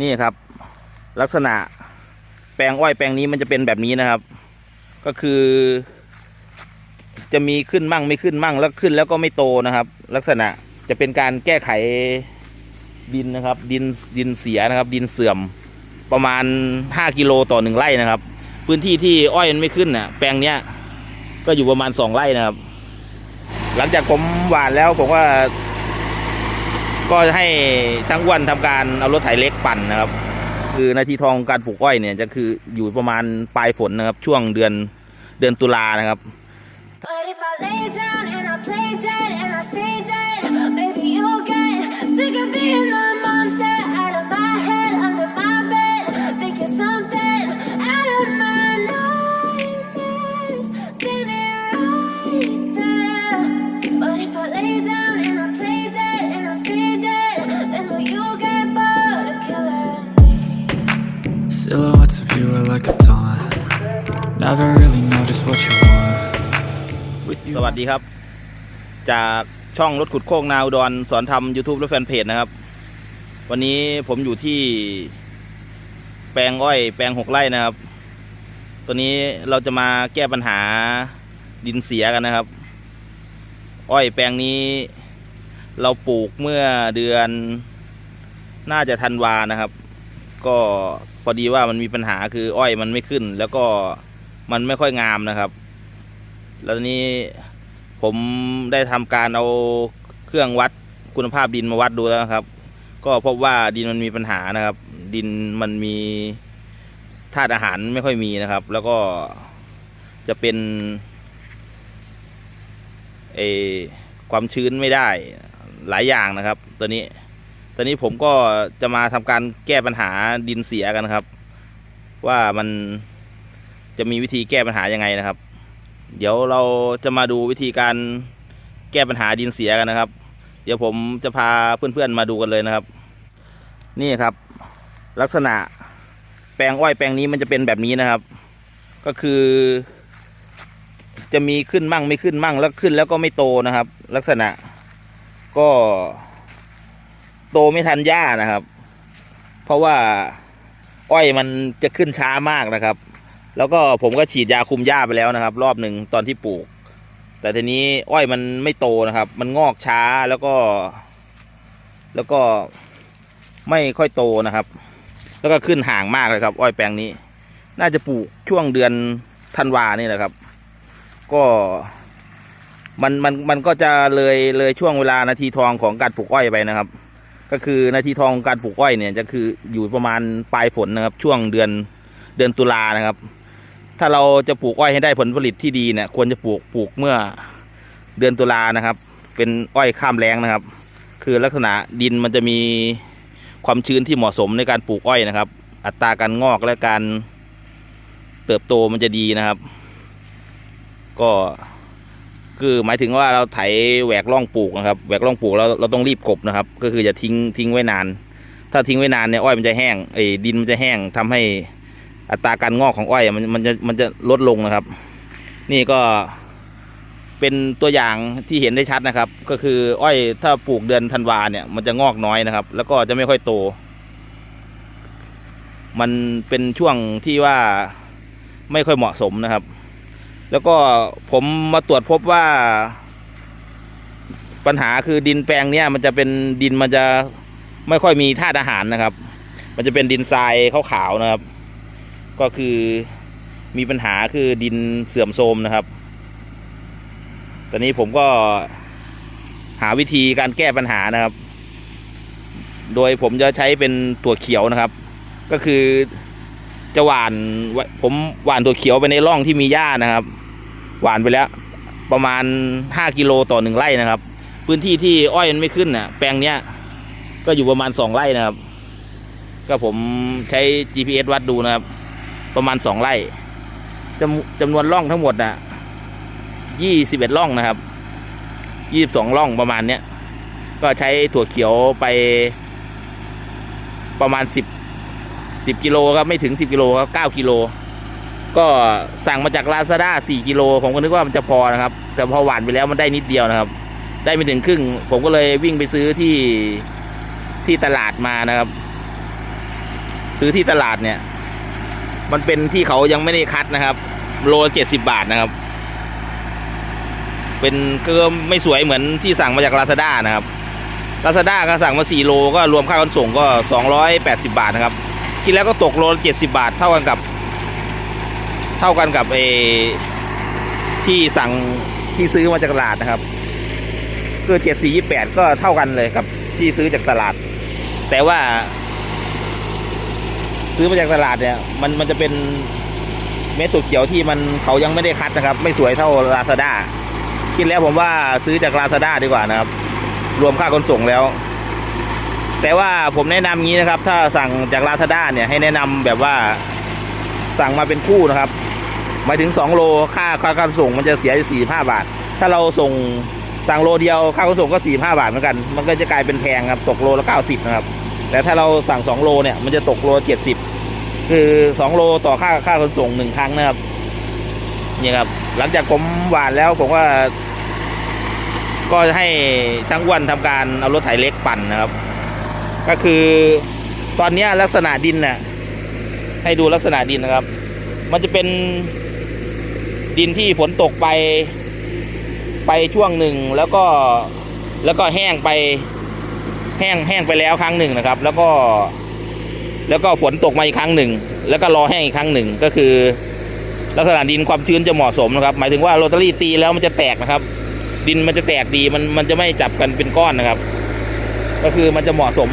นี่ครับ ลักษณะแปลงอ้อยแปลงนี้มันจะเป็นแบบนี้นะครับ ก็คือ จะมีขึ้นมั่งไม่ขึ้นมั่งแล้วขึ้นแล้วก็ไม่โตนะครับ ลักษณะจะเป็นการแก้ไขดินนะครับ ดินดินเสียนะครับ ดินเสื่อมประมาณ 5 กิโลต่อหนึ่งไร่นะครับ พื้นที่ที่อ้อยมันไม่ขึ้นน่ะแปลงเนี้ยก็อยู่ประมาณสองไร่นะครับ หลังจากผมหว่านแล้วผมว่า ก็จะให้ช่างอ้วนทำการเอารถไถเล็กปั่นนะครับ คือนาทีทองการปลูกอ้อยเนี่ยจะคืออยู่ประมาณปลายฝนนะครับ ช่วงเดือนเดือนตุลานะครับ But if I lay down and I play dead and I stay dead, maybe you'll get sick of being the วัสดีครับ จากช่องรถขุดโคกนาอุดรสอนทำ YouTube และแฟนเพจนะครับ วันนี้ผมอยู่ที่ แปลงอ้อย แปลงหกไร่นะครับ ตัวนี้เราจะมาแก้ปัญหาดินเสียกันนะครับ อ้อยแปลงนี้ เราปลูกเมื่อเดือน น่าจะธันวานะครับ ก็พอดีว่ามันมีปัญหาคืออ้อยมันไม่ขึ้น แล้วก็มันไม่ค่อยงามนะครับแล้วนี้ ผมได้ทำการเอาเครื่องวัดคุณภาพดินมาวัดดูแล้วครับ ก็พบว่าดินมันมีปัญหานะครับ ดินมันมีธาตุอาหารไม่ค่อยมีนะครับ แล้วก็จะเป็นเอความชื้นไม่ได้หลายอย่างนะครับ ตัวนี้ตอนนี้ผมก็จะมาทำการแก้ปัญหาดินเสียกันครับ ว่ามันจะมีวิธีแก้ปัญหายังไงนะครับ เดี๋ยวเราจะมาดูวิธีการแก้ปัญหาดินเสียกันนะครับ เดี๋ยวผมจะพาเพื่อนๆมาดูกันเลยนะครับ นี่ครับ ลักษณะแปลงอ้อยแปลงนี้มันจะเป็นแบบนี้นะครับ ก็คือ จะมีขึ้นมั่งไม่ขึ้นมั่งแล้วขึ้นแล้วก็ไม่โตนะครับ ลักษณะก็โตไม่ทันหญ้านะครับ เพราะว่าอ้อยมันจะขึ้นช้ามากนะครับ แล้วก็ผมก็ฉีดยาคุมหญ้าไปแล้วนะครับ รอบหนึ่งตอนที่ปลูก แต่ทีนี้อ้อยมันไม่โตนะครับ มันงอกช้าแล้วก็ แล้วก็ไม่ค่อยโตนะครับ แล้วก็ขึ้นห่างมากเลยครับ อ้อยแปลงนี้ น่าจะปลูกช่วงเดือนธันวานี่แหละครับ ก็มันมันมันก็จะเลยเลยช่วงเวลานาทีทองของการปลูกอ้อยไปนะครับ ก็คือนาทีทองการปลูกอ้อยเนี่ยจะคืออยู่ประมาณปลายฝนนะครับ ช่วงเดือนเดือนตุลานะครับ ถ้าเราจะปลูกอ้อยให้ได้ผลผลิตที่ดีเนี่ยควรจะปลูกปลูกเมื่อเดือนตุลานะครับ เป็นอ้อยข้ามแรงนะครับ คือลักษณะดินมันจะมีความชื้นที่เหมาะสมในการปลูกอ้อยนะครับ อัตราการงอกและการเติบโตมันจะดีนะครับ ก็คือหมายถึงว่าเราไถแหวกร่องปลูกนะครับแหวกร่องปลูกเราเราต้องรีบกบนะครับ ก็คือจะทิ้งทิ้งไว้นาน ถ้าทิ้งไว้นานเนี่ยอ้อยมันจะแห้งไอ้ดินมันจะแห้งทำให้ อัตราการงอกของอ้อยมันมันจะมันจะลดลงนะครับ นี่ก็เป็นตัวอย่างที่เห็นได้ชัดนะครับ ก็คืออ้อยถ้าปลูกเดือนธันวาเนี่ยมันจะงอกน้อยนะครับ แล้วก็จะไม่ค่อยโต มันเป็นช่วงที่ว่าไม่ค่อยเหมาะสมนะครับ แล้วก็ผมมาตรวจพบว่า ปัญหาคือดินแปลงเนี้ยมันจะเป็นดินมันจะไม่ค่อยมีธาตุอาหารนะครับ มันจะเป็นดินทรายขาวๆนะครับ ก็คือมีปัญหาคือดินเสื่อมโทรมนะครับ ตอนนี้ผมก็หาวิธีการแก้ปัญหานะครับ โดยผมจะใช้เป็นตัวเขียวนะครับ ก็คือจะหว่านผมหว่านตัวเขียวไปในร่องที่มีหญ้านะครับ หว่านไปแล้วประมาณห้ากิโลต่อหนึ่งไร่นะครับ พื้นที่ที่อ้อยมันไม่ขึ้นน่ะแปลงเนี้ยก็อยู่ประมาณสองไร่นะครับ ก็ผมใช้ GPS วัดดูนะครับ ประมาณสองไร่จำจำนวนร่องทั้งหมดนะยี่สิบเอ็ดร่องนะครับยี่สิบสองร่องประมาณเนี้ยก็ใช้ถั่วเขียวไปประมาณสิบสิบกิโลครับไม่ถึงสิบกิโลครับเก้ากิโลก็สั่งมาจากลาซาด้าสี่กิโลผมก็นึกว่ามันจะพอนะครับ แต่พอหวานไปแล้วมันได้นิดเดียวนะครับ ได้ไม่ถึงครึ่ง ผมก็เลยวิ่งไปซื้อที่ที่ตลาดมานะครับ ซื้อที่ตลาดเนี่ย มันเป็นที่เขายังไม่ได้คัดนะครับ โลเจ็ดสิบาทนะครับ เป็นก็ไม่สวยเหมือนที่สั่งมาจากลาซาด้านะครับลาซาด้าก็สั่งมาสี่โลก็รวมค่าขนส่งก็สองร้อยแปดสิบาทนะครับคิดแล้วก็ตกโลเจ็ดสิบาทเท่ากันกับ เท่ากันกับเอที่สั่งที่ซื้อมาจากตลาดนะครับคือเจ็ดสี่ยี่แปดก็เท่ากันเลยกับที่ซื้อจากตลาด แต่ว่า ซื้อมาจากตลาดเนี่ยมันมันจะเป็นเม็ดตัวเขียวที่มันเขายังไม่ได้คัดนะครับ ไม่สวยเท่าลาซาด้าคิดแล้วผมว่าซื้อจากลาซาด้าดีกว่านะครับ รวมค่าขนส่งแล้ว แต่ว่าผมแนะนำงี้นะครับ ถ้าสั่งจากลาซาด้าเนี่ยให้แนะนำแบบว่าสั่งมาเป็นคู่นะครับหมายถึง 2 โลค่าค่าขนส่งมันจะเสียอยู่45บาท ถ้าเราส่งสั่งโลเดียวค่าขนส่งก็45บาทเหมือนกัน มันก็จะกลายเป็นแพงครับตกโลละ90นะครับ แต่ถ้าเราสั่ง 2 โลเนี่ย มันจะตกโล70คือ 2 โลต่อค่าค่าขนส่งหนึ่งครั้งนะครับนี่ครับ หลังจากผมหวานแล้วผมว่า ก็จะให้ช่างวันทำการเอารถไถเล็กปั่นนะครับ ก็คือตอนนี้ลักษณะดินน่ะให้ดูลักษณะดินนะครับ มันจะเป็นดินที่ฝนตกไปไปช่วงหนึ่งแล้วก็แล้วก็แห้งไป แห้งแห้งไปแล้วครั้งหนึ่งนะครับ แล้วก็ แล้วก็ฝนตกมาอีกครั้งหนึ่ง แล้วก็รอแห้งอีกครั้งหนึ่งก็คือ ลักษณะดินความชื้นจะเหมาะสมนะครับ หมายถึงว่าโรตารี่ตีแล้วมันจะแตกนะครับ ดินมันจะแตกดีมันมันจะไม่จับกันเป็นก้อนนะครับ ก็คือมันจะเหมาะสม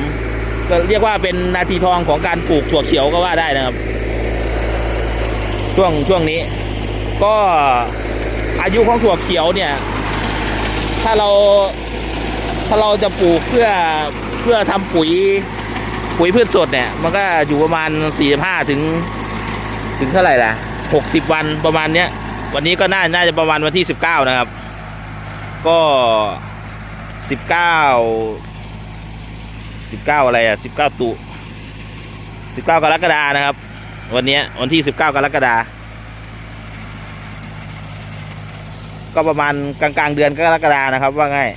ก็เรียกว่าเป็นนาทีทองของการปลูกถั่วเขียวก็ว่าได้นะครับ ช่วงช่วงนี้ ก็อายุของถั่วเขียวเนี่ย ถ้าเรา ถ้าเราจะปลูกเพื่อเพื่อทำปุ๋ยปุ๋ยพืชสดเนี่ย มันก็อยู่ประมาณ45ถึง ถึงเท่าไหร่ล่ะ60วันประมาณเนี้ย วันนี้ก็น่าน่าจะประมาณวันที่19นะครับ ก็19 19อะไรอะ19ตุ19กรกฎานะครับ วันนี้วันที่19กรกฎาก็ประมาณกลางๆเดือนกรกฎานะครับว่าง่าย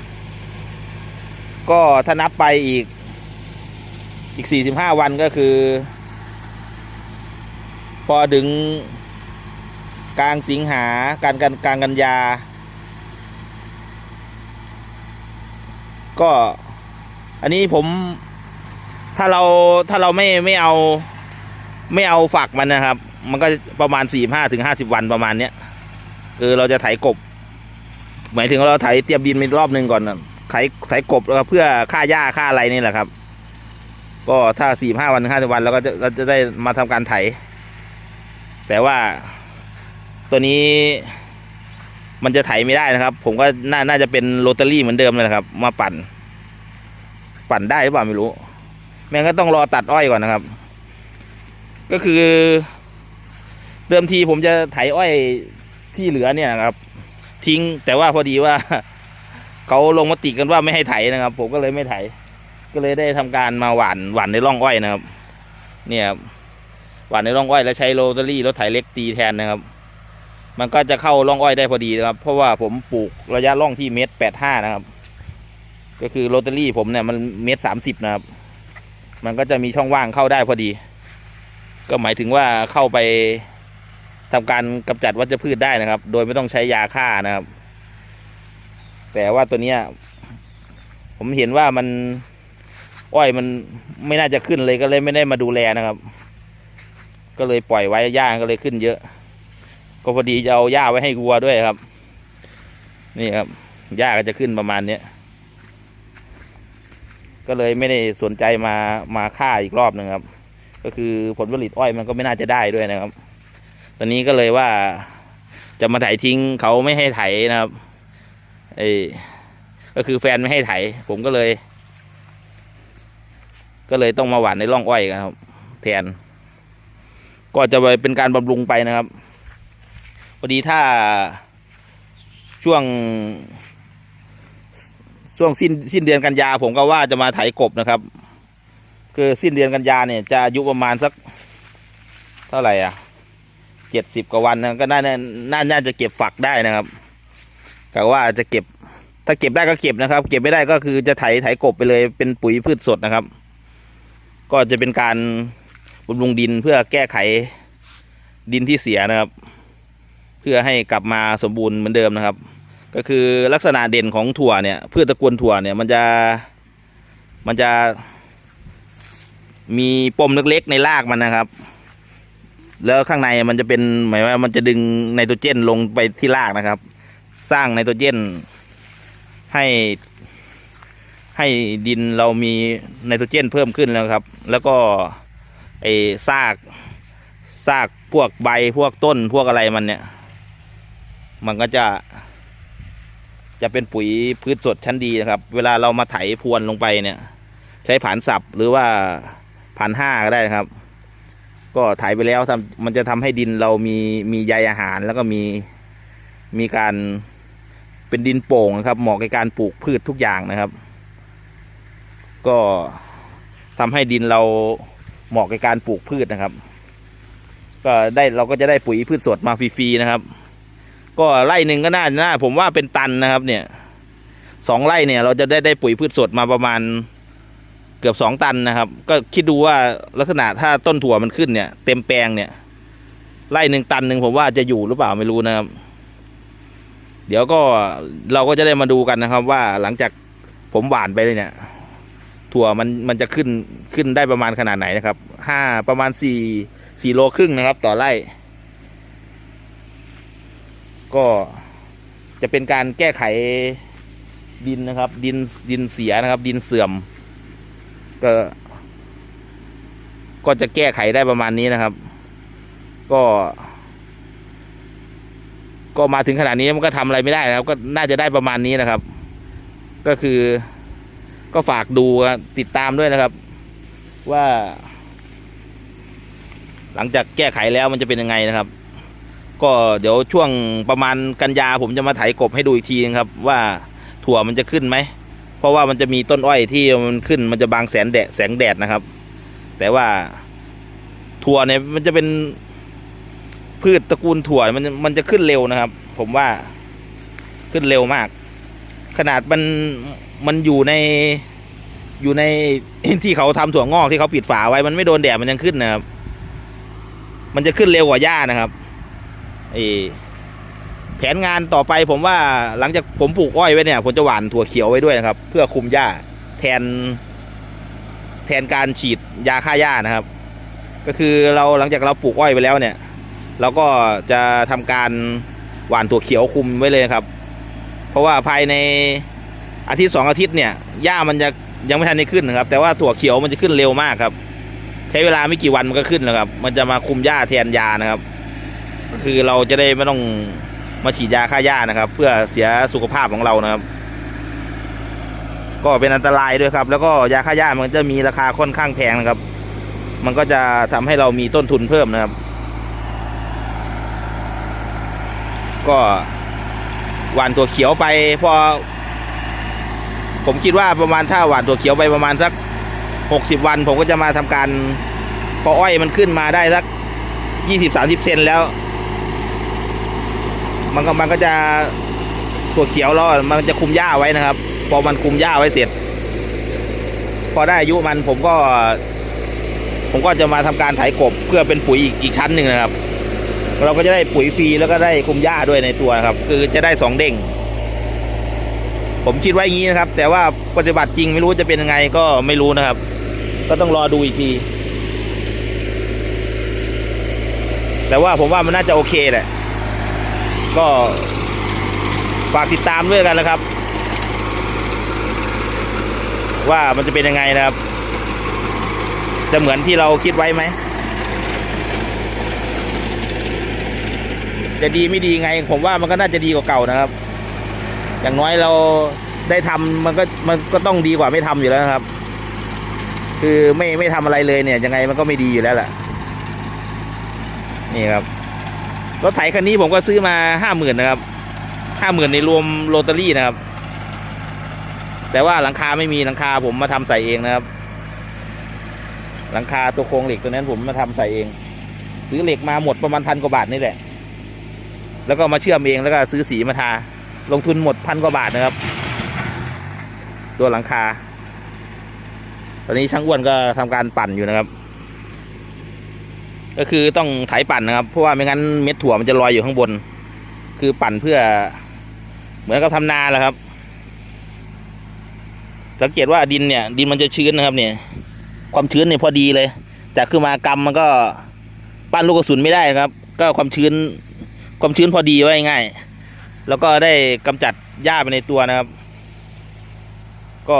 ก็ถ้านับไปอีก อีก 45 วันก็คือ พอถึงกลางสิงหาการกันกลางกันยา ก็อันนี้ผมถ้าเราถ้าเราไม่ไม่เอาไม่เอาฝักมันนะครับ มันก็ประมาณสี่ห้าถึงห้าสิบวันประมาณเนี้ยคือเราจะไถกบ หมายถึงเราไถเตรียมดินไปรอบหนึ่งก่อนนะ ไถไถกบแล้วก็เพื่อค่าหญ้าค่าอะไรนี่แหละครับ ก็ถ้าสี่ห้าวันห้าสิบวันเราก็จะเราจะได้มาทำการไถ แต่ว่าตัวนี้มันจะไถไม่ได้นะครับ ผมก็น่าน่าจะเป็นโรตารี่เหมือนเดิมเลยนะครับ มาปั่น ปั่นได้หรือเปล่าไม่รู้ แม่งก็ต้องรอตัดอ้อยก่อนนะครับ ก็คือ เดิมทีผมจะไถอ้อยที่เหลือเนี่ยครับ ทิ้งแต่ว่าพอดีว่า เขาลงมติกันว่าไม่ให้ไถนะครับ ผมก็เลยไม่ไถ ก็เลยได้ทำการมาหว่านหว่านในร่องอ้อยนะครับ เนี่ยครับหว่านในร่องอ้อยแล้วใช้โรตารี่รถไถเล็กตีแทนนะครับ มันก็จะเข้าร่องอ้อยได้พอดีนะครับ เพราะว่าผมปลูกระยะร่องที่เมตรแปดห้านะครับ ก็คือโรตารี่ผมเนี่ยมันเมตรสามสิบนะครับ มันก็จะมีช่องว่างเข้าได้พอดี ก็หมายถึงว่าเข้าไปทำการกำจัดวัชพืชได้นะครับ โดยไม่ต้องใช้ยาฆ่านะครับ แต่ว่าตัวเนี้ย ผมเห็นว่ามันอ้อยมันไม่น่าจะขึ้นเลยก็เลยไม่ได้มาดูแลนะครับ ก็เลยปล่อยไว้หญ้าก็เลยขึ้นเยอะ ก็พอดีจะเอาหญ้าไว้ให้วัวด้วยครับ นี่ครับหญ้าก็จะขึ้นประมาณเนี้ยก็เลยไม่ได้สนใจมามาฆ่าอีกรอบหนึ่งครับ ก็คือผลผลิตอ้อยมันก็ไม่น่าจะได้ด้วยนะครับ ตอนนี้ก็เลยว่าจะมาไถทิ้งเขาไม่ให้ไถนะครับ ไอ้ก็คือแฟนไม่ให้ไถ ผมก็เลย ก็เลยต้องมาหว่านในร่องอ้อยกันครับ แทน ก็จะไปเป็นการบำรุงไปนะครับพอดีถ้าช่วง ช่วงสิ้นสิ้นเดือนกันยา ผมก็ว่าจะมาไถกบนะครับ คือสิ้นเดือนกันยาเนี่ยจะอายุประมาณสัก เท่าไหร่อะเจ็ดสิบกว่าวันนะก็น่าน่าน่าจะเก็บฝักได้นะครับ แต่ว่าจะเก็บ ถ้าเก็บได้ก็เก็บนะครับ เก็บไม่ได้ก็คือจะไถไถกบไปเลยเป็นปุ๋ยพืชสดนะครับ ก็จะเป็นการบำรุงดินเพื่อแก้ไขดินที่เสียนะครับ เพื่อให้กลับมาสมบูรณ์เหมือนเดิมนะครับ ก็คือลักษณะเด่นของถั่วเนี่ยพืชตระกูลถั่วเนี่ยมันจะมันจะมีปมเล็กๆในรากมันนะครับ แล้วข้างในมันจะเป็นหมายว่ามันจะดึงไนโตรเจนลงไปที่รากนะครับ สร้างไนโตรเจนให้ให้ดินเรามีไนโตรเจนเพิ่มขึ้นแล้วครับ แล้วก็ไอ้ซากซากพวกใบพวกต้นพวกอะไรมันเนี่ย มันก็จะจะเป็นปุ๋ยพืชสดชั้นดีนะครับ เวลาเรามาไถพรวนลงไปเนี่ย ใช้ผ่านสับหรือว่าผ่านห้าก็ได้ครับ ก็ไถไปแล้วทำมันจะทำให้ดินเรามีมีใยอาหารแล้วก็มีมีการ เป็นดินโป่งนะครับ เหมาะกับการปลูกพืชทุกอย่างนะครับ ก็ทำให้ดินเราเหมาะกับการปลูกพืชนะครับ ก็ได้เราก็จะได้ปุ๋ยพืชสดมาฟรีๆนะครับ ก็ไร่หนึ่งก็น่าน่าผมว่าเป็นตันนะครับ เนี่ยสองไร่เนี่ย เราจะได้ได้ปุ๋ยพืชสดมาประมาณเกือบสองตันนะครับ ก็คิดดูว่าลักษณะถ้าต้นถั่วมันขึ้นเนี่ย เต็มแปลงเนี่ยไร่หนึ่งตันหนึ่งผมว่าจะอยู่หรือเปล่าไม่รู้นะครับ เดี๋ยวก็เราก็จะได้มาดูกันนะครับว่าหลังจากผมหวานไปเลยเนี่ย ถั่วมันมันจะขึ้นขึ้นได้ประมาณขนาดไหนนะครับห้าประมาณสี่สี่โลครึ่งนะครับ ต่อไร่ ก็จะเป็นการแก้ไขดินนะครับ ดินดินเสียนะครับ ดินเสื่อม ก็ ก็จะแก้ไขได้ประมาณนี้นะครับ ก็ ก็มาถึงขนาดนี้มันก็ทำอะไรไม่ได้นะครับ ก็น่าจะได้ประมาณนี้นะครับ ก็คือ ก็ฝากดูติดตามด้วยนะครับ ว่า หลังจากแก้ไขแล้วมันจะเป็นยังไงนะครับ ก็เดี๋ยวช่วงประมาณกันยาผมจะมาไถกบให้ดูอีกทีนะครับ ว่าถั่วมันจะขึ้นไหมเพราะว่ามันจะมีต้นอ้อยที่มันขึ้นมันจะบางแสงแดดแสงแดดนะครับ แต่ว่าถั่วเนี่ยมันจะเป็น พืชตระกูลถั่วมันมันจะขึ้นเร็วนะครับ ผมว่าขึ้นเร็วมาก ขนาดมันมันอยู่ในอยู่ในที่เขาทำถั่วงอกที่เขาปิดฝาไว้มันไม่โดนแดดมันยังขึ้นนะครับ มันจะขึ้นเร็วกว่าหญ้านะครับไอแผนงานต่อไปผมว่าหลังจากผมปลูกอ้อยไว้เนี่ยผมจะหว่านถั่วเขียวไว้ด้วยนะครับ เพื่อคุมหญ้าแทน แทนการฉีดยาฆ่าหญ้านะครับ ก็คือเราหลังจากเราปลูกอ้อยไปแล้วเนี่ย เราก็จะทำการหว่านถั่วเขียวคุมไว้เลยครับ เพราะว่าภายในอาทิตย์สองอาทิตย์เนี่ยหญ้ามันจะยังไม่ทันได้ขึ้นนะครับ แต่ว่าถั่วเขียวมันจะขึ้นเร็วมากครับ ใช้เวลาไม่กี่วันมันก็ขึ้นแล้วครับ มันจะมาคุมหญ้าแทนยานะครับ คือเราจะได้ไม่ต้องมาฉีดยาฆ่าหญ้านะครับ เพื่อเสียสุขภาพของเรานะครับ ก็เป็นอันตรายด้วยครับ แล้วก็ยาฆ่าหญ้ามันจะมีราคาค่อนข้างแพงนะครับ มันก็จะทำให้เรามีต้นทุนเพิ่มนะครับ ก็หว่านตัวเขียวไปพอ ผมคิดว่าประมาณถ้าหว่านตัวเขียวไปประมาณสักหกสิบวัน ผมก็จะมาทำการพออ้อยมันขึ้นมาได้สักยี่สิบสามสิบเซนแล้ว มันก็มันก็จะตัวเขียวแล้วมันจะคุมหญ้าไว้นะครับ พอมันคุมหญ้าไว้เสร็จ พอได้อายุมันผมก็ ผมก็จะมาทำการไถกบเพื่อเป็นปุ๋ยอีกอีกชั้นหนึ่งนะครับ เราก็จะได้ปุ๋ยฟรีแล้วก็ได้คุมหญ้าด้วยในตัวนะครับ คือจะได้สองเด้งผมคิดไว้อย่างนี้นะครับ แต่ว่าปฏิบัติจริงไม่รู้จะเป็นยังไงก็ไม่รู้นะครับ ก็ต้องรอดูอีกที แต่ว่าผมว่ามันน่าจะโอเคแหละก็ฝากติดตามด้วยกันนะครับ ว่ามันจะเป็นยังไงนะครับ จะเหมือนที่เราคิดไว้ไหม จะดีไม่ดีไง ผมว่ามันก็น่าจะดีกว่าเก่านะครับ อย่างน้อยเราได้ทำมันก็มันก็ต้องดีกว่าไม่ทำอยู่แล้วครับ คือไม่ไม่ทำอะไรเลยเนี่ยยังไงมันก็ไม่ดีอยู่แล้วแหละนี่ครับรถไถคันนี้ผมก็ซื้อมาห้าหมื่นนะครับห้าหมื่นในรวมโรตารี่นะครับ แต่ว่าหลังคาไม่มีหลังคาผมมาทำใส่เองนะครับ หลังคาตัวโครงเหล็กตัวนั้นผมมาทำใส่เอง ซื้อเหล็กมาหมดประมาณพันกว่าบาทนี่แหละ แล้วก็มาเชื่อมเองแล้วก็ซื้อสีมาทา ลงทุนหมดพันกว่าบาทนะครับ ตัวหลังคา ตอนนี้ช่างอ้วนก็ทำการปั่นอยู่นะครับ ก็คือต้องไถปั่นนะครับ เพราะว่าไม่งั้นเม็ดถั่วมันจะลอยอยู่ข้างบน คือปั่นเพื่อ เหมือนกับทำนาแหละครับ สังเกตว่าดินเนี่ย ดินมันจะชื้นนะครับ เนี่ย ความชื้นเนี่ยพอดีเลย จากขึ้นมากำมันก็ปั้นลูกกระสุนไม่ได้ครับ ก็ความชื้น ความชื้นพอดีไว้ง่าย แล้วก็ได้กำจัดหญ้าไปในตัวนะครับ ก็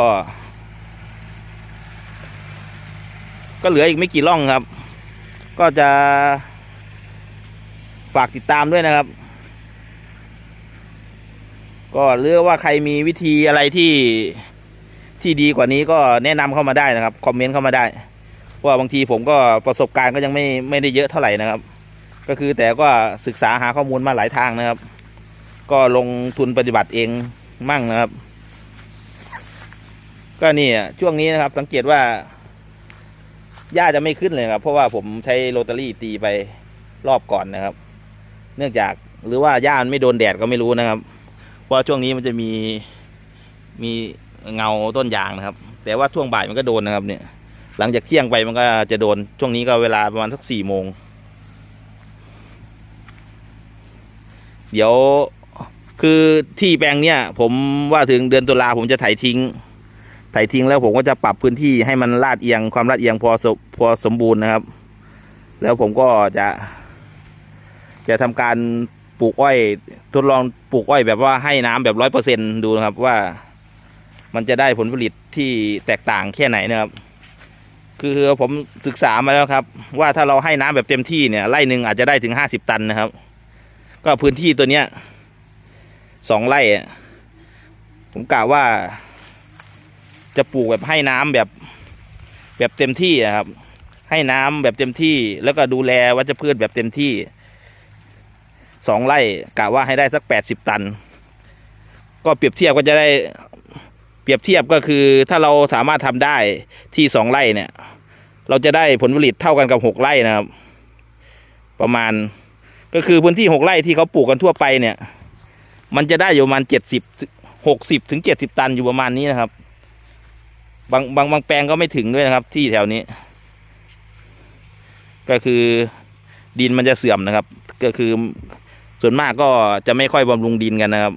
ก็เหลืออีกไม่กี่ร่องครับ ก็จะฝากติดตามด้วยนะครับ ก็เลือกว่าใครมีวิธีอะไรที่ที่ดีกว่านี้ก็แนะนำเข้ามาได้นะครับ คอมเมนต์เข้ามาได้ ว่าบางทีผมก็ประสบการณ์ก็ยังไม่ไม่ได้เยอะเท่าไหร่นะครับ ก็คือแต่ก็ศึกษาหาข้อมูลมาหลายทางนะครับ ก็ลงทุนปฏิบัติเองมั่งนะครับ ก็นี่ช่วงนี้นะครับ สังเกตว่าหญ้าจะไม่ขึ้นเลยครับ เพราะว่าผมใช้โรตารี่ตีไปรอบก่อนนะครับ เนื่องจากหรือว่าหญ้ามันไม่โดนแดดก็ไม่รู้นะครับเพราะช่วงนี้มันจะมีมีเงาต้นยางนะครับ แต่ว่าช่วงบ่ายมันก็โดนนะครับเนี่ย หลังจากเที่ยงไปมันก็จะโดนช่วงนี้ก็เวลาประมาณสักสี่โมง เดี๋ยวคือที่แปลงเนี้ยผมว่าถึงเดือนตุลาผมจะไถทิ้ง ไถทิ้งแล้วผมก็จะปรับพื้นที่ให้มันลาดเอียงความลาดเอียงพอสมพอสมบูรณ์นะครับ แล้วผมก็จะ จะทำการปลูกอ้อย ทดลองปลูกอ้อยแบบว่าให้น้ำแบบร้อยเปอร์เซ็นดูนะครับว่า มันจะได้ผลผลิตที่แตกต่างแค่ไหนนะครับ คือผมศึกษามาแล้วครับ ว่าถ้าเราให้น้ำแบบเต็มที่เนี่ยไร่หนึ่งอาจจะได้ถึงห้าสิบตันนะครับ ก็พื้นที่ตัวเนี้ยสองไร่ผมกะว่า จะปลูกแบบให้น้ำแบบ แบบเต็มที่อะครับ ให้น้ำแบบเต็มที่ แล้วก็ดูแลวัชพืชแบบเต็มที่สองไร่กะว่าให้ได้สักแปดสิบตัน ก็เปรียบเทียบก็จะได้เปรียบเทียบก็คือถ้าเราสามารถทำได้ที่สองไร่เนี่ย เราจะได้ผลผลิตเท่ากันกับหกไร่นะครับ ประมาณ ก็คือพื้นที่หกไร่ที่เขาปลูกกันทั่วไปเนี่ย มันจะได้อยู่ประมาณเจ็ดสิบหกสิบถึงเจ็ดสิบตันอยู่ประมาณนี้นะครับ บางบางบางแปลงก็ไม่ถึงด้วยนะครับ ที่แถวนี้ ก็คือดินมันจะเสื่อมนะครับ ก็คือส่วนมากก็จะไม่ค่อยบำรุงดินกันนะครับ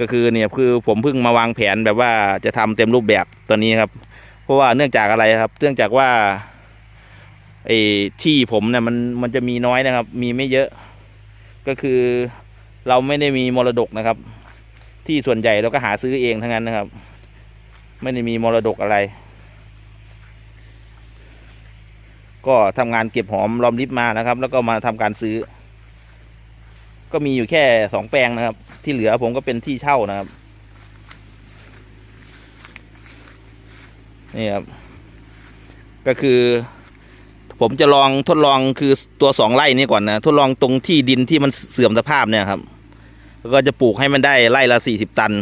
ก็คือเนี่ยคือผมเพิ่งมาวางแผนแบบว่าจะทำเต็มรูปแบบตัวนี้ครับ เพราะว่าเนื่องจากอะไรครับ เนื่องจากว่า ไอ้ที่ผมเนี่ยมันมันจะมีน้อยนะครับ มีไม่เยอะ ก็คือเราไม่ได้มีมรดกนะครับ ที่ส่วนใหญ่เราก็หาซื้อเองทั้งนั้นนะครับ ไม่ได้มีมรดกอะไร ก็ทำงานเก็บหอมรอมริบมานะครับ แล้วก็มาทำการซื้อ ก็มีอยู่แค่สองแปลงนะครับ ที่เหลือผมก็เป็นที่เช่านะครับนี่ครับก็คือ ผมจะลองทดลองคือตัวสองไร่นี้ก่อนนะทดลองตรงที่ดินที่มันเสื่อมสภาพเนี่ยครับแล้วก็จะปลูกให้มันได้ไร่ละสี่สิบตัน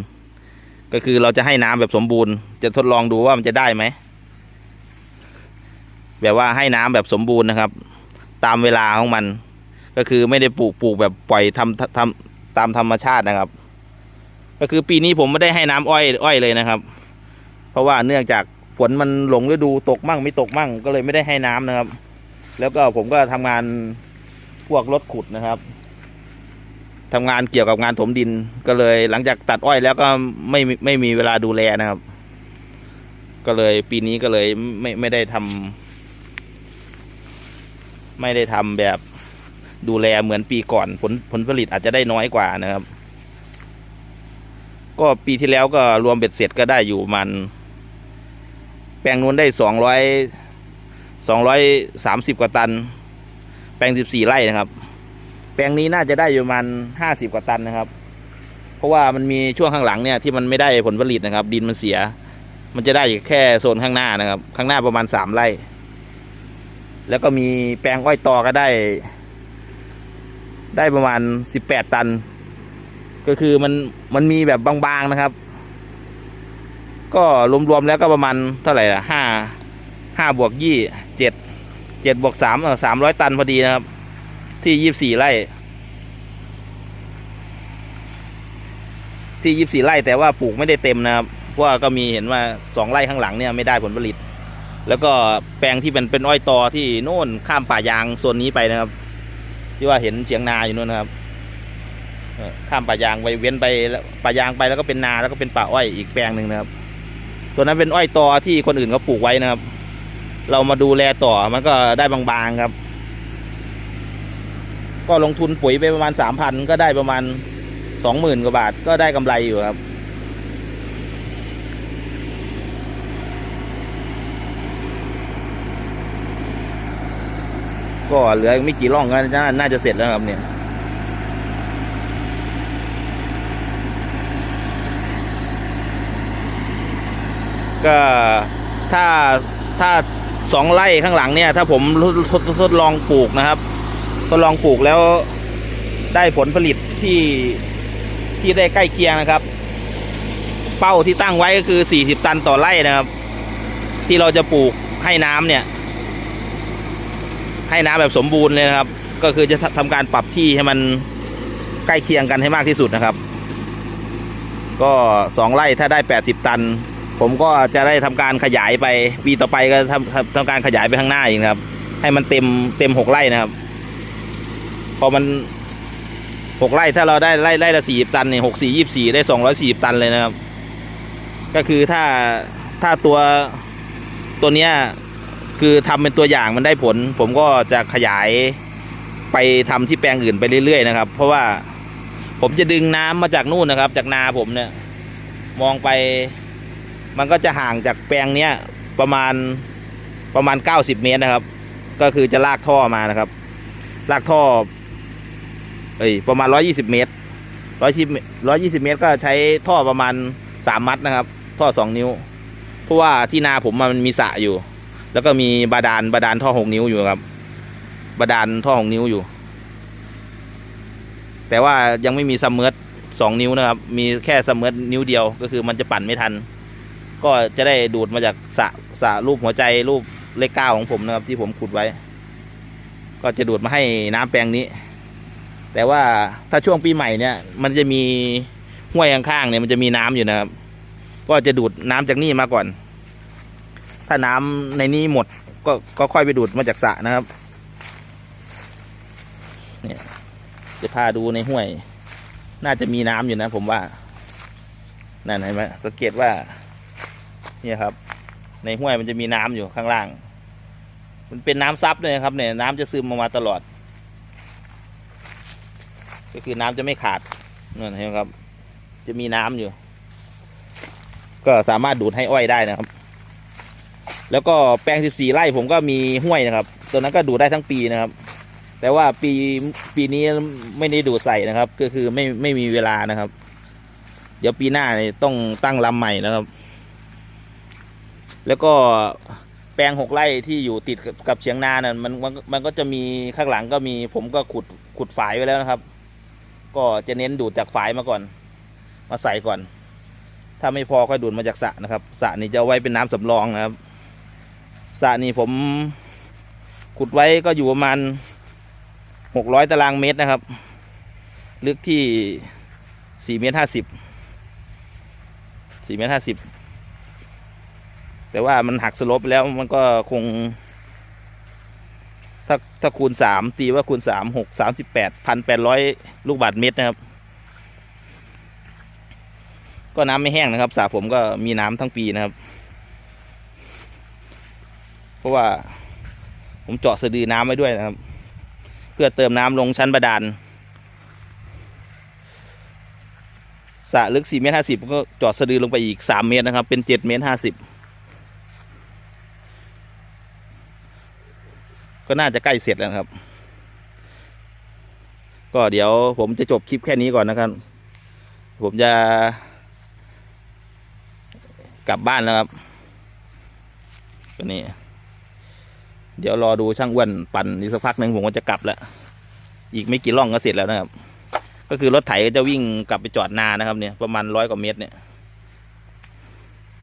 ก็คือเราจะให้น้ำแบบสมบูรณ์ จะทดลองดูว่ามันจะได้ไหมแบบว่าให้น้ำแบบสมบูรณ์นะครับ ตามเวลาของมัน ก็คือไม่ได้ปลูกปลูกแบบปล่อยทำทำตามธรรมชาตินะครับ ก็คือปีนี้ผมไม่ได้ให้น้ำอ้อยอ้อยเลยนะครับ เพราะว่าเนื่องจากฝนมันหลงฤดูตกมั่งไม่ตกมั่งก็เลยไม่ได้ให้น้ำนะครับ แล้วก็ผมก็ทำงานพวกรถขุดนะครับทำงานเกี่ยวกับงานถมดินก็เลย หลังจากตัดอ้อยแล้วก็ไม่ไม่ไม่มีเวลาดูแลนะครับ ก็เลยปีนี้ก็เลยไม่ไม่ได้ทำไม่ได้ทำแบบดูแลเหมือนปีก่อนผลผลผลิตอาจจะได้น้อยกว่านะครับ ก็ปีที่แล้วก็รวมเบ็ดเสร็จก็ได้อยู่มันแปลงนู้นได้สองร้อย สองร้อยสามสิบกว่าตัน แปลงสิบสี่ไร่นะครับ แปลงนี้น่าจะได้อยู่ประมันห้าสิบกว่าตันนะครับ เพราะว่ามันมีช่วงข้างหลังเนี่ยที่มันไม่ได้ผลผลิตนะครับ ดินมันเสีย มันจะได้แค่โซนข้างหน้านะครับ ข้างหน้าประมาณสามไร่ แล้วก็มีแปลงอ้อยตอก็ได้ ได้ประมาณสิบแปดตัน ก็คือมันมันมีแบบบางๆนะครับ ก็รวมๆแล้วก็ประมาณเท่าไหร่ละห้า ห้าบวกยี่เจ็ดเจ็ดบวกสามสามร้อยตันพอดีนะครับ ที่ยี่สี่ไร่ ที่ยี่สี่ไร่แต่ว่าปลูกไม่ได้เต็มนะครับเพราะว่าก็มีเห็นว่าสองไร่ข้างหลังเนี่ยไม่ได้ผลผลิต แล้วก็แปลงที่เป็นเป็นอ้อยตอที่โน่นข้ามป่ายางโซนนี้ไปนะครับ ที่ว่าเห็นเสียงนาอยู่นู่นนะครับข้ามป่ายางไปเว้นไปแล้วป่ายางไปแล้วก็เป็นนาแล้วก็เป็นป่าอ้อยอีกแปลงหนึ่งนะครับ ตัวนั้นเป็นอ้อยตอที่คนอื่นเขาปลูกไว้นะครับ เรามาดูแลต่อมันก็ได้บางๆครับ ก็ลงทุนปุ๋ยไปประมาณสามพันก็ได้ประมาณสองหมื่นกว่าบาทก็ได้กำไรอยู่ครับก็เหลือไม่กี่ร่องก็น่าน่าจะเสร็จแล้วครับเนี่ย ก็ถ้าถ้า สองไร่ข้างหลังเนี่ย ถ้าผมทดทดทดลองปลูกนะครับทดลองปลูกแล้วได้ผลผลิตที่ที่ได้ใกล้เคียงนะครับ เป้าที่ตั้งไว้ก็คือ 40 ตันต่อไร่นะครับ ที่เราจะปลูกให้น้ำเนี่ย ให้น้ำแบบสมบูรณ์เลยนะครับ ก็คือจะทำการปรับที่ให้มันใกล้เคียงกันให้มากที่สุดนะครับ ก็สองไร่ถ้าได้ 80 ตัน ผมก็จะได้ทำการขยายไปปีต่อไปก็ทำทำทำการขยายไปข้างหน้าอีกนะครับ ให้มันเต็มเต็มหกไร่นะครับพอมันหกไร่ถ้าเราได้ไร่ไร่ละสี่ตันเนี่ยหกสี่ยี่สี่ได้สองร้อยสี่ตันเลยนะครับ ก็คือถ้าถ้าตัวตัวเนี้ยคือทำเป็นตัวอย่างมันได้ผล ผมก็จะขยายไปทำที่แปลงอื่นไปเรื่อยๆนะครับ เพราะว่าผมจะดึงน้ำมาจากนู่นนะครับ จากนาผมเนี่ย มองไป มันก็จะห่างจากแปลงเนี้ยประมาณประมาณ 90 เมตรนะครับ ก็คือจะลากท่อมานะครับ ลากท่อเอ้ยประมาณ 120 เมตร120 120 เมตรก็ใช้ท่อประมาณ 3 มัดนะครับ ท่อ 2 นิ้ว เพราะว่าที่นาผมมันมีสระอยู่ แล้วก็มีบาดาลบาดาลท่อหกนิ้วอยู่ครับ บาดาลท่อหกนิ้วอยู่ แต่ว่ายังไม่มีซัมเมอร์สองนิ้วนะครับ มีแค่ซัมเมอร์นิ้วเดียวก็คือมันจะปั่นไม่ทัน ก็จะได้ดูดมาจากสะสระรูปหัวใจรูปเลขเก้าของผมนะครับ ที่ผมขุดไว้ ก็จะดูดมาให้น้ำแปลงนี้ แต่ว่าถ้าช่วงปีใหม่เนี่ย มันจะมีห้วยข้างๆเนี่ยมันจะมีน้ำอยู่นะครับ ก็จะดูดน้ำจากนี่มาก่อน ถ้าน้ำในนี้หมดก็ก็ค่อยไปดูดมาจากสะนะครับเนี่ยจะพาดูในห้วย น่าจะมีน้ำอยู่นะ ผมว่า นั่นเห็นไหมสังเกตว่า เนี่ยครับ ในห้วยมันจะมีน้ำอยู่ข้างล่าง มันเป็นน้ำซับเลยครับเนี่ยน้ำจะซึมออกมาตลอด ก็คือน้ำจะไม่ขาดนั่นเห็นครับ จะมีน้ำอยู่ ก็สามารถดูดให้อ้อยได้นะครับ แล้วก็แปลง 14 ไร่ผมก็มีห้วยนะครับตัวนั้นก็ดูดได้ทั้งปีนะครับ แต่ว่าปีปีนี้ไม่ได้ดูดใส่นะครับ ก็คือไม่ไม่มีเวลานะครับ เดี๋ยวปีหน้าเนี่ยต้องตั้งลำใหม่นะครับ แล้วก็แปลงหกไร่ที่อยู่ติดกับเชียงนาเนี่ยมันมันมันก็จะมีข้างหลังก็มี ผมก็ขุดขุดฝายไว้แล้วนะครับ ก็จะเน้นดูดจากฝายมาก่อน มาใส่ก่อน ถ้าไม่พอค่อยดูดมาจากสระนะครับสระนี่จะไว้เป็นน้ำสำรองนะครับสระนี่ผมขุดไว้ก็อยู่ประมาณหกร้อยตารางเมตรนะครับ ลึกที่สี่เมตรห้าสิบสี่เมตรห้าสิบ แต่ว่ามันหักสลบไปแล้วมันก็คง ถ้าถ้าคูณสามตีว่าคูณสามหกสามสิบแปดพันแปดร้อยลูกบาทเมตรนะครับ ก็น้ำไม่แห้งนะครับสระผมก็มีน้ำทั้งปีนะครับ เพราะว่าผมเจาะสะดือน้ำไว้ด้วยนะครับ เพื่อเติมน้ำลงชั้นบาดาลสระลึก4เมตร50ก็เจาะสะดือลงไปอีก 3 เมตรนะครับ เป็น 7 เมตร50 ก็น่าจะใกล้เสร็จแล้วครับ ก็เดี๋ยวผมจะจบคลิปแค่นี้ก่อนนะครับ ผมจะ กลับบ้านแล้วครับก็นี่เดี๋ยวรอดูช่างอ้วนปั่นอีกสักพักหนึ่งผมก็จะกลับแล้ว อีกไม่กี่ล่องก็เสร็จแล้วนะครับ ก็คือรถไถก็จะวิ่งกลับไปจอดนานะครับเนี่ยประมาณร้อยกว่าเมตรเนี่ย